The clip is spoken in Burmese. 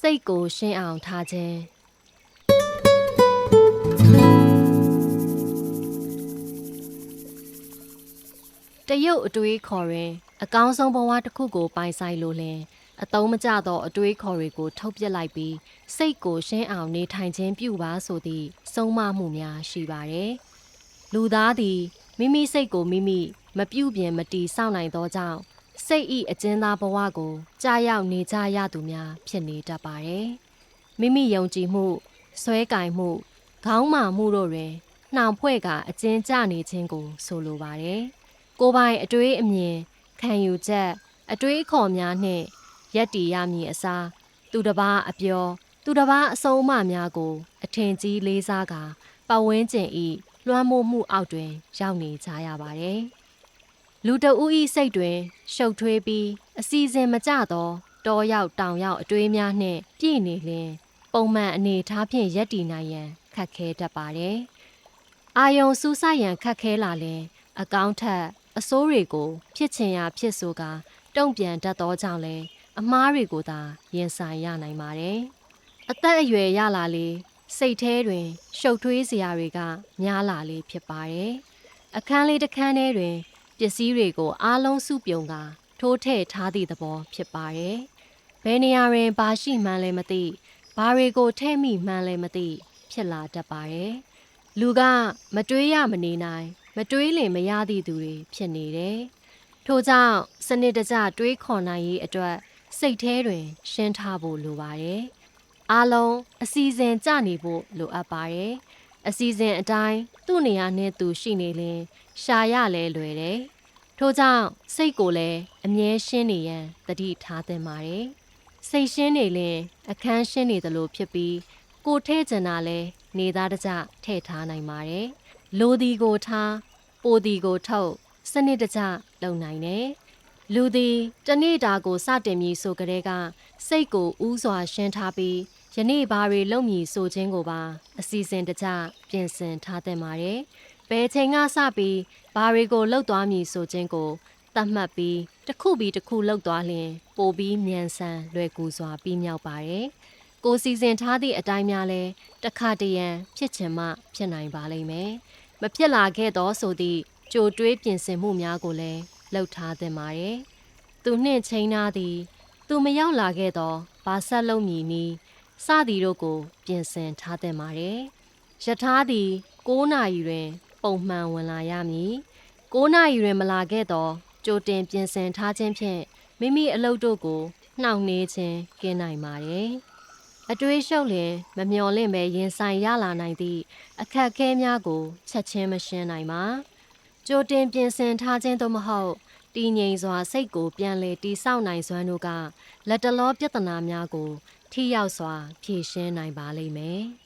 စိတ်ကိုရှင်းအောင်ထားခြင်းတရုတ်အတွေးခေါ်ရင် အကောင်းဆုံးဘဝတစ်ခုကိုပိုင်ဆိုင်လို့လင်အတုံးမကျသောအတွေးခေါ်တွေကိုထုတ်ပြစ်လိုက်ပြီးစိတ်ကိုရှင်းအောင်နေထိုင်ခြင်းပြုပါဆိုသည့်ဆုံးမမှုများရှိပါတယ်။လူသားသည်မိမိစိတ်ကိုမိမိမပြုတ်ပြင်မတီစောင့်နိုင်သောကြောင့် စိတ်ဤအကျဉ်းသားဘဝကိုကြာရောက်နေကြရသူများ ဖြစ်နေတတ်ပါတယ်။မိမိယုံကြည်မှုဆွဲကင်မှုခေါင်းမာမှုတို့တွင်နှောင်ဖွဲ့ကအကျဉ်းကျနေခြင်းကို ဆိုလိုပါတယ်။ကိုယ်ပိုင်အတွေးအမြင်ခံယူချက်အတွေးအခေါ်များနှင့်ရက်တီရမည်အစားသူတစ်ပါးအပြော သူတစ်ပါးအဆုံးအမများကို အထင်ကြီးလေးစားကာပတ်ဝန်းကျင်ဤလွှမ်းမိုးမှုအောက်တွင် ရောက်နေကြရပါတယ်။ လူတဦးဤစိတ်တွင်ရှုပ်ထွေးပြီးအစီအစဉ်မကျသောတောရောက်တောင်ရောက်အတွေးများနှင့်ပြည့်နေလင်ပုံမှန်အနေထားဖြင့်ရက်တီနိုင်ရန်ခက်ခဲတတ်ပါတယ်။အာယုံစူးစိုက်ရန်ခက်ခဲလာလင်အကောင့်ထက်အစိုးတွေကိုဖြစ်ချင်ရာဖြစ်ဆိုကာတုံ့ပြန်တတ်သောကြောင့်လည်းအမားတွေကိုသာရင်ဆိုင်ရနိုင်ပါတယ်။အသက်အရွယ်ရလာလေစိတ်แท้တွင် ရှုပ်ထွေးစရာတွေကများလာလေဖြစ်ပါတယ်။အခန်းလေးတစ်ခန်းထဲတွင် ပစ္စည်းတွေကိုအားလုံးစုပြုံကာထိုးထည့်ထားသည့်သဘောဖြစ်ပါတယ်။ဘယ်နေရာတွင်ဘာရှိမှန်းလည်းမသိဘာတွေကိုထည့်မိမှန်းလည်းမသိ ဖြစ်လာတတ်ပါတယ်။လူကမတွေးရမနေနိုင် မတွေးလင်မရသည့်သူတွေဖြစ်နေတယ်။ထို့ကြောင့်စနစ်တကျတွေးခေါ်နိုင်ရေးအတွက်စိတ်แท้တွင် ရှင်းထားဖို့လိုပါတယ်။အားလုံးအစီအစဉ်ကြနေဖို့လိုအပ်ပါတယ်။အစီအစဉ်အတိုင်းသူ့နေရာနဲ့သူရှိနေရင် ရှာရလဲလွယ်တယ်။ထို့ကြောင့်စိတ်ကိုလည်းအမြဲရှင်းနေရန်တတိထားသင့်ပါတယ်။စိတ်ရှင်းနေရင်အခန်းရှင်းနေသလိုဖြစ်ပြီးကိုထဲကျင်တာလဲနေသားတကြထည့်ထားနိုင်ပါတယ်။လိုဒီကိုထားပိုဒီကိုထုတ်စနစ်တကျလုပ်နိုင်တယ်။လူသည်တနေ့တာကိုစတင်ပြီးဆိုကြတဲ့ကစိတ်ကိုဥစွာရှင်းထားပြီးယနေ့ဘာတွေလုပ်မည်ဆိုခြင်းကိုပါအစီအစဉ်တကျပြင်ဆင်ထားသင့်ပါတယ်။ ဘယ်ချိန်ကစပြီးဘာတွေကိုလှုပ်သွားမည်ဆိုခြင်းကိုသတ်မှတ်ပြီးတစ်ခုပြီးတစ်ခုလှုပ်သွားလျင်ပိုပြီးမြန်ဆန်လွယ်ကူစွာပြီးမြောက်ပါတယ်။ကိုစီစဉ်ထားသည့်အတိုင်းများလဲတခါတရံဖြစ်ချင်မှဖြစ်နိုင်ပါလိမ့်မယ်။မဖြစ်လာခဲ့သောဆိုသည့်ကြိုတွေးပြင်ဆင်မှုများကိုလည်းလှုပ်ထားသင့်ပါတယ်။သူနှင့်ချိန်နာသည်သူမရောက်လာခဲ့သောဘာဆက်လုံးမည်နီးစသည်တို့ကို ပြင်ဆင်ထားသင့်ပါတယ်။ယထာသည်9နာရီတွင် ပုံမှန်ဝင်လာရမည်။9နာရီတွင်မလာခဲ့သောကြိုတင်ပြင်ဆင်ထားခြင်းဖြင့်မိမိအလုပ်တို့ကိုနှောင့်နှေးခြင်းကင်းနိုင်ပါတယ်။အတွေးရှုပ်လင်မမျော်လင့်ပဲရင်ဆိုင်ရလာနိုင်သည့်အခက်အခဲများကိုချက်ချင်းမရှင်းနိုင်ပါ။ကြိုတင်ပြင်ဆင်ထားခြင်းသို့မဟုတ်တည်ငြိမ်စွာစိတ်ကိုပြန်လည်တီဆောက်နိုင်စွမ်းတို့ကလက်တလောပြဿနာများကိုထိရောက်စွာဖြေရှင်းနိုင်ပါလိမ့်မယ်။